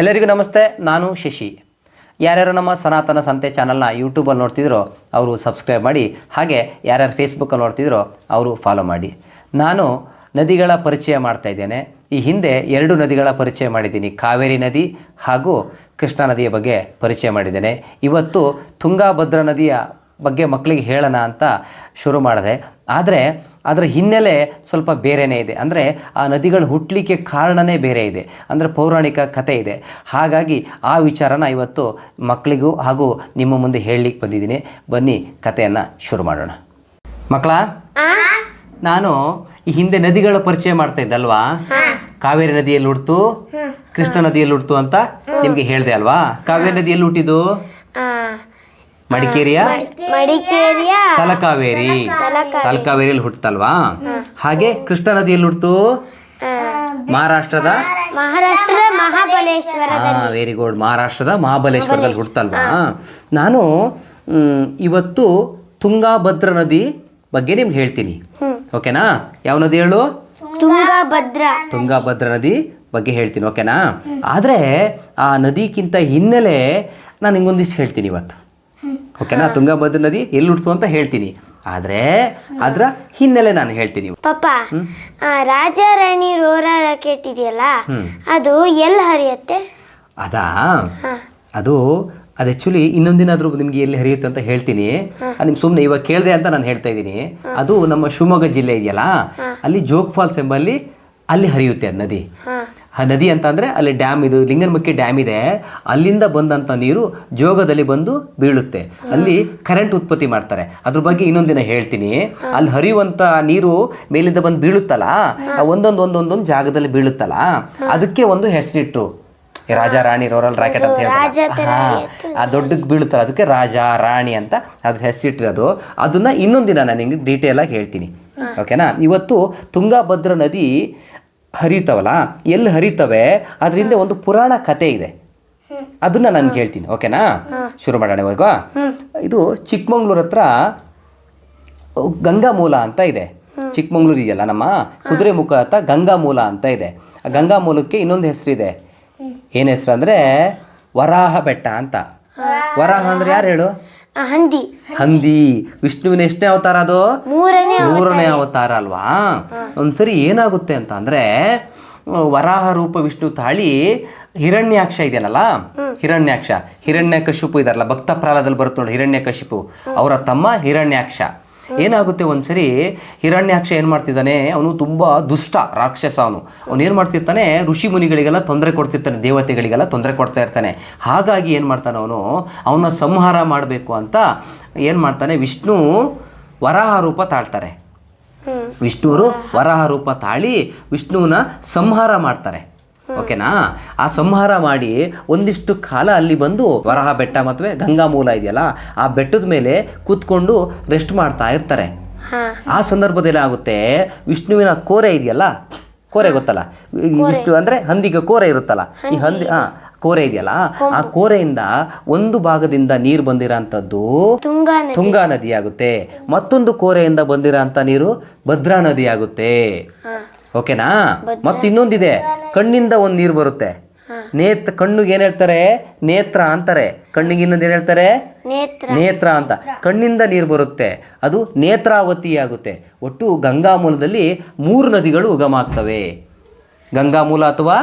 ಎಲ್ಲರಿಗೂ ನಮಸ್ತೆ, ನಾನು ಶಶಿ. ಯಾರ್ಯಾರು ನಮ್ಮ ಸನಾತನ ಸಂತೆ ಚಾನಲ್ನ ಯೂಟ್ಯೂಬಲ್ಲಿ ನೋಡ್ತಿದ್ರೋ, ಅವರು ಸಬ್ಸ್ಕ್ರೈಬ್ ಮಾಡಿ, ಹಾಗೆ ಯಾರ್ಯಾರು ಫೇಸ್ಬುಕ್ಕಲ್ಲಿ ನೋಡ್ತಿದ್ರೋ, ಅವರು ಫಾಲೋ ಮಾಡಿ. ನಾನು ನದಿಗಳ ಪರಿಚಯ ಮಾಡ್ತಾ ಇದ್ದೇನೆ. ಈ ಹಿಂದೆ ಎರಡು ನದಿಗಳ ಪರಿಚಯ ಮಾಡಿದ್ದೀನಿ. ಕಾವೇರಿ ನದಿ ಹಾಗೂ ಕೃಷ್ಣಾ ನದಿಯ ಬಗ್ಗೆ ಪರಿಚಯ ಮಾಡಿದ್ದೇನೆ. ಇವತ್ತು ತುಂಗಾಭದ್ರಾ ನದಿಯ ಬಗ್ಗೆ ಮಕ್ಕಳಿಗೆ ಹೇಳೋಣ ಅಂತ ಶುರು ಮಾಡಿದೆ. ಆದರೆ ಅದರ ಹಿನ್ನೆಲೆ ಸ್ವಲ್ಪ ಬೇರೆಯೇ ಇದೆ. ಅಂದರೆ ಆ ನದಿಗಳು ಹುಟ್ಟಲಿಕ್ಕೆ ಕಾರಣನೇ ಬೇರೆ ಇದೆ. ಅಂದರೆ ಪೌರಾಣಿಕ ಕಥೆ ಇದೆ. ಹಾಗಾಗಿ ಆ ವಿಚಾರನ ಇವತ್ತು ಮಕ್ಕಳಿಗೂ ಹಾಗೂ ನಿಮ್ಮ ಮುಂದೆ ಹೇಳಲಿಕ್ಕೆ ಬಂದಿದ್ದೀನಿ. ಬನ್ನಿ ಕಥೆಯನ್ನು ಶುರು ಮಾಡೋಣ. ಮಕ್ಕಳ ನಾನು ಈ ಹಿಂದೆ ನದಿಗಳ ಪರಿಚಯ ಮಾಡ್ತಾ ಇದ್ದಲ್ವಾ ಕಾವೇರಿ ನದಿಯಲ್ಲಿ ಹುಡ್ತು ಕೃಷ್ಣ ನದಿಯಲ್ಲಿ ಹುಡ್ತು ಅಂತ ನಿಮಗೆ ಹೇಳಿದೆ ಅಲ್ವಾ? ಕಾವೇರಿ ನದಿಯಲ್ಲಿ ಹುಟ್ಟಿದ್ದು? ಮಡಿಕೇರಿಯ? ಮಡಿಕೇರಿಯ ತಲಕಾವೇರಿ. ತಲಕಾವೇರಿಯಲ್ಲಿ ಹುಟ್ಟಲ್ವಾ ಹಾಗೆ ಕೃಷ್ಣ ನದಿಯಲ್ಲಿ ಹುಡ್ತು ಮಹಾರಾಷ್ಟ್ರದ? ಮಹಾರಾಷ್ಟ್ರದ ಮಹಾಬಲೇಶ್ವರ. ವೆರಿ ಗುಡ್ ಮಹಾರಾಷ್ಟ್ರದ ಮಹಾಬಲೇಶ್ವರದಲ್ಲಿ ಹುಡ್ತಲ್ವಾ ನಾನು ಇವತ್ತು ತುಂಗಾಭದ್ರ ನದಿ ಬಗ್ಗೆ ನಿಮ್ಗೆ ಹೇಳ್ತೀನಿ. ಓಕೆನಾ? ಯಾವ ನದಿ ಹೇಳು? ತುಂಗಾಭದ್ರ. ತುಂಗಾಭದ್ರ ನದಿ ಬಗ್ಗೆ ಹೇಳ್ತೀನಿ ಓಕೆನಾ? ಆದರೆ ಆ ನದಿಗಿಂತ ಹಿನ್ನೆಲೆ ನಾನು ನಿಂಗೊಂದಿಷ್ಟು ಹೇಳ್ತೀನಿ ಇವತ್ತು. ಓಕೆನಾ? ತುಂಗಭದ್ರಾ ನದಿ ಎಲ್ಲಿ ಹುಡ್ತು ಅಂತ ಹೇಳ್ತೀನಿ. ಆದ್ರೆ ಅದ್ರ ಹಿನ್ನೆಲೆ ನಾನು ಹೇಳ್ತೀನಿ. ಪಾಪ ಆ, ರಾಜ ರಾಣಿ ರೋರ ರಾಕೆಟ್ ಇದೆಯಲ್ಲ ಅದು ಎಲ್ಲಿ ಹರಿಯತ್ತೆ? ಅದಾ? ಅದು ಅದು ಆ್ಯಕ್ಚುಲಿ ಇನ್ನೊಂದಿನ ಆದ್ರೂ ನಿಮಗೆ ಎಲ್ಲಿ ಹರಿಯುತ್ತೆ ಅಂತ ಹೇಳ್ತೀನಿ. ಅದು ನಿಮ್ಗೆ ಸುಮ್ಮನೆ ಇವಾಗ ಕೇಳಿದೆ ಅಂತ ನಾನು ಹೇಳ್ತಾ ಇದ್ದೀನಿ. ಅದು ನಮ್ಮ ಶಿವಮೊಗ್ಗ ಜಿಲ್ಲೆ ಇದೆಯಲ್ಲ ಅಲ್ಲಿ ಜೋಗ್ ಫಾಲ್ಸ್ ಎಂಬಲ್ಲಿ ಅಲ್ಲಿ ಹರಿಯುತ್ತೆ ಅದು ನದಿ. ಆ ನದಿ ಅಂತ ಅಂದರೆ ಅಲ್ಲಿ ಡ್ಯಾಮ್ ಇದು ಲಿಂಗನಮಕ್ಕಿ ಡ್ಯಾಮ್ ಇದೆ. ಅಲ್ಲಿಂದ ಬಂದಂಥ ನೀರು ಜೋಗದಲ್ಲಿ ಬಂದು ಬೀಳುತ್ತೆ. ಅಲ್ಲಿ ಕರೆಂಟ್ ಉತ್ಪತ್ತಿ ಮಾಡ್ತಾರೆ. ಅದ್ರ ಬಗ್ಗೆ ಇನ್ನೊಂದಿನ ಹೇಳ್ತೀನಿ. ಅಲ್ಲಿ ಹರಿಯುವಂಥ ನೀರು ಮೇಲಿಂದ ಬಂದು ಬೀಳುತ್ತಲ್ಲ ಒಂದೊಂದು ಒಂದೊಂದೊಂದು ಜಾಗದಲ್ಲಿ ಬೀಳುತ್ತಲ್ಲ. ಅದಕ್ಕೆ ಒಂದು ಹೆಸರಿಟ್ರು. ರಾಜ ರಾಣಿ ರೋರಲ್ ರಾಕೆಟ್ ಅಂತ ಹೇಳ್ತಾರೆ ಹಾ, ಆ ದೊಡ್ಡಕ್ಕೆ ಬೀಳುತ್ತಲ್ಲ ಅದಕ್ಕೆ ರಾಜ ರಾಣಿ ಅಂತ ಅದ್ರ ಹೆಸರಿಟ್ಟಿರೋದು. ಅದನ್ನ ಇನ್ನೊಂದಿನ ನಾನು ನಿಮಗೆ ಡೀಟೇಲ್ ಆಗಿ ಹೇಳ್ತೀನಿ. ಓಕೆನಾ ಇವತ್ತು ತುಂಗಾಭದ್ರಾ ನದಿ ಹರಿತಾವಲ್ಲ? ಎಲ್ಲಿ ಹರಿತವೆ? ಅದರಿಂದ ಒಂದು ಪುರಾಣ ಕತೆ ಇದೆ. ಅದನ್ನ ನಾನು ಹೇಳ್ತೀನಿ ಓಕೆನಾ? ಶುರು ಮಾಡೋಣ ಇವಾಗ. ಇದು ಚಿಕ್ಕಮಂಗ್ಳೂರ್ ಹತ್ರ ಗಂಗಾ ಮೂಲ ಅಂತ ಇದೆ. ಚಿಕ್ಕಮಂಗ್ಳೂರು ಇದೆಯಲ್ಲ ನಮ್ಮ? ಕುದುರೆ ಮುಖ ಅಂತ ಗಂಗಾ ಮೂಲ ಅಂತ ಇದೆ. ಆ ಗಂಗಾ ಮೂಲಕ್ಕೆ ಇನ್ನೊಂದು ಹೆಸರಿದೆ. ಏನು ಹೆಸರು ಅಂದರೆ ವರಾಹ ಬೆಟ್ಟ ಅಂತ. ವರಾಹ ಅಂದ್ರೆ ಯಾರು ಹೇಳು? ಹಂದಿ. ಹಂದಿ. ವಿಷ್ಣುವಿನ ಎಷ್ಟನೇ ಅವತಾರ ಅದು? ಮೂರನೇ ಮೂರನೇ ಅವತಾರ ಅಲ್ವಾ? ಒಂದ್ಸರಿ ಏನಾಗುತ್ತೆ ಅಂತ ಅಂದ್ರೆ ವರಾಹ ರೂಪ ವಿಷ್ಣು ತಾಳಿ ಹಿರಣ್ಯಾಕ್ಷ ಇದೆಯಲ್ಲ ಹಿರಣ್ಯಾಕ್ಷ. ಹಿರಣ್ಯ ಕಶಿಪು ಇದಾರಲ್ಲ ಭಕ್ತ ಪ್ರಹ್ಲಾದಲ್ಲಿ ಬರುತ್ತೆ ನೋಡಿ ಹಿರಣ್ಯ ಕಶಿಪು ಅವರ ತಮ್ಮ ಹಿರಣ್ಯಾಕ್ಷ. ಏನಾಗುತ್ತೆ ಒಂದ್ಸರಿ ಹಿರಣ್ಯಾಕ್ಷ ಏನು ಮಾಡ್ತಿದ್ದಾನೆ? ಅವನು ತುಂಬ ದುಷ್ಟ ರಾಕ್ಷಸ ಅವನು. ಅವನು ಏನು ಮಾಡ್ತಿರ್ತಾನೆ? ಋಷಿ ಮುನಿಗಳಿಗೆಲ್ಲ ತೊಂದರೆ ಕೊಡ್ತಿರ್ತಾನೆ ದೇವತೆಗಳಿಗೆಲ್ಲ ತೊಂದರೆ ಕೊಡ್ತಾ ಇರ್ತಾನೆ. ಹಾಗಾಗಿ ಏನು ಮಾಡ್ತಾನೆ ಅವನು? ಅವನ ಸಂಹಾರ ಮಾಡಬೇಕು ಅಂತ ಏನು ಮಾಡ್ತಾನೆ? ವಿಷ್ಣು ವರಾಹ ರೂಪ ತಾಳ್ತಾರೆ. ವಿಷ್ಣುವರು ವರಾಹ ರೂಪ ತಾಳಿ ವಿಷ್ಣುವನ್ನ ಸಂಹಾರ ಮಾಡ್ತಾರೆ. ಓಕೆನಾ? ಆ ಸಂಹಾರ ಮಾಡಿ ಒಂದಿಷ್ಟು ಕಾಲ ಅಲ್ಲಿ ಬಂದು ವರಹ ಬೆಟ್ಟ ಮತ್ತು ಗಂಗಾ ಮೂಲ ಇದೆಯಲ್ಲ ಆ ಬೆಟ್ಟದ ಮೇಲೆ ಕೂತ್ಕೊಂಡು ರೆಸ್ಟ್ ಮಾಡ್ತಾ ಇರ್ತಾರೆ. ಆ ಸಂದರ್ಭದಲ್ಲಿ ಆಗುತ್ತೆ ವಿಷ್ಣುವಿನ ಕೋರೆ ಇದೆಯಲ್ಲ? ಕೋರೆ ಗೊತ್ತಲ್ಲ? ವಿಷ್ಣು ಅಂದ್ರೆ ಹಂದಿಗೆ ಕೋರೆ ಇರುತ್ತಲ್ಲ? ಈ ಹಂದಿ ಹಾ ಕೋರೆ ಇದೆಯಲ್ಲ? ಆ ಕೋರೆಯಿಂದ ಒಂದು ಭಾಗದಿಂದ ನೀರು ಬಂದಿರೋಂಥದ್ದು ತುಂಗಾ ನದಿ. ತುಂಗಾ ನದಿ ಆಗುತ್ತೆ. ಮತ್ತೊಂದು ಕೋರೆಯಿಂದ ಬಂದಿರೋಂಥ ನೀರು ಭದ್ರಾ ನದಿ ಆಗುತ್ತೆ. ಓಕೆನಾ? ಮತ್ತೆ ಇನ್ನೊಂದಿದೆ. ಕಣ್ಣಿಂದ ಒಂದು ನೀರು ಬರುತ್ತೆ. ನೇತ್ರ ಕಣ್ಣಿಗೆ ಏನ್ ಹೇಳ್ತಾರೆ? ನೇತ್ರ ಅಂತಾರೆ. ಕಣ್ಣಿಗೆ ಇನ್ನೊಂದು ಏನ್ ಹೇಳ್ತಾರೆ? ನೇತ್ರ. ನೇತ್ರ ಅಂತ. ಕಣ್ಣಿಂದ ನೀರು ಬರುತ್ತೆ. ಅದು ನೇತ್ರಾವತಿ ಆಗುತ್ತೆ. ಒಟ್ಟು ಗಂಗಾ ಮೂಲದಲ್ಲಿ ಮೂರು ನದಿಗಳು ಉಗಮ ಆಗ್ತವೆ ಗಂಗಾ ಮೂಲ ಅಥವಾ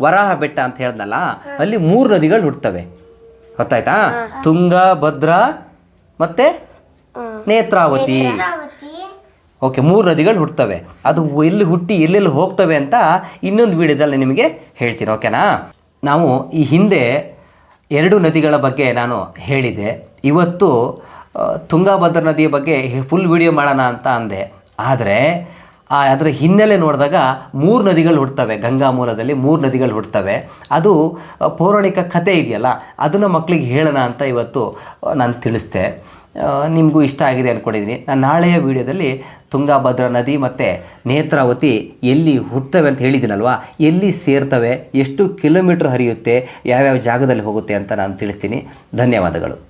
ವರಾಹ ಬೆಟ್ಟ ಅಂತ ಹೇಳ್ದಲ್ಲ ಅಲ್ಲಿ ಮೂರು ನದಿಗಳು ಹುಡ್ತವೆ ಗೊತ್ತಾಯ್ತಾ? ತುಂಗ ಭದ್ರಾ ಮತ್ತೆ ನೇತ್ರಾವತಿ. ಓಕೆ ಮೂರು ನದಿಗಳು ಹುಟ್ಟುತ್ತವೆ ಅದು ಎಲ್ಲಿ ಹುಟ್ಟಿ ಎಲ್ಲೆಲ್ಲಿ ಹೋಗ್ತವೆ ಅಂತ ಇನ್ನೊಂದು ವಿಡಿಯೋದಲ್ಲಿ ನಿಮಗೆ ಹೇಳ್ತೀನಿ ಓಕೆನಾ ನಾವು ಈ ಹಿಂದೆ ಎರಡು ನದಿಗಳ ಬಗ್ಗೆ ನಾನು ಹೇಳಿದೆ ಇವತ್ತು ತುಂಗಾಭದ್ರ ನದಿಯ ಬಗ್ಗೆ ಫುಲ್ ವಿಡಿಯೋ ಮಾಡೋಣ ಅಂತ ಅಂದೆ. ಆದರೆ ಆ, ಅದರ ಹಿನ್ನೆಲೆ ನೋಡಿದಾಗ ಮೂರು ನದಿಗಳು ಹುಡ್ತವೆ ಗಂಗಾ ಮೂಲದಲ್ಲಿ ಮೂರು ನದಿಗಳು ಹುಡ್ತವೆ ಅದು ಪೌರಾಣಿಕ ಕಥೆ ಇದೆಯಲ್ಲ, ಅದನ್ನು ಮಕ್ಕಳಿಗೆ ಹೇಳೋಣ ಅಂತ ಇವತ್ತು ನಾನು ತಿಳಿಸ್ದೆ. ನಿಮಗೂ ಇಷ್ಟ ಆಗಿದೆ ಅಂದ್ಕೊಂಡಿದ್ದೀನಿ ನಾನು ನಾಳೆಯ ವಿಡಿಯೋದಲ್ಲಿ ತುಂಗಾಭದ್ರಾ ನದಿ ಮತ್ತು ನೇತ್ರಾವತಿ ಎಲ್ಲಿ ಹುಟ್ಟುತ್ತವೆ ಅಂತ ಹೇಳಿದ್ದೀನಲ್ವಾ? ಎಲ್ಲಿ ಸೇರ್ತವೆ? ಎಷ್ಟು ಕಿಲೋಮೀಟ್ರ್ ಹರಿಯುತ್ತೆ? ಯಾವ್ಯಾವ ಜಾಗದಲ್ಲಿ ಹೋಗುತ್ತೆ ಅಂತ ನಾನು ತಿಳಿಸ್ತೀನಿ. ಧನ್ಯವಾದಗಳು.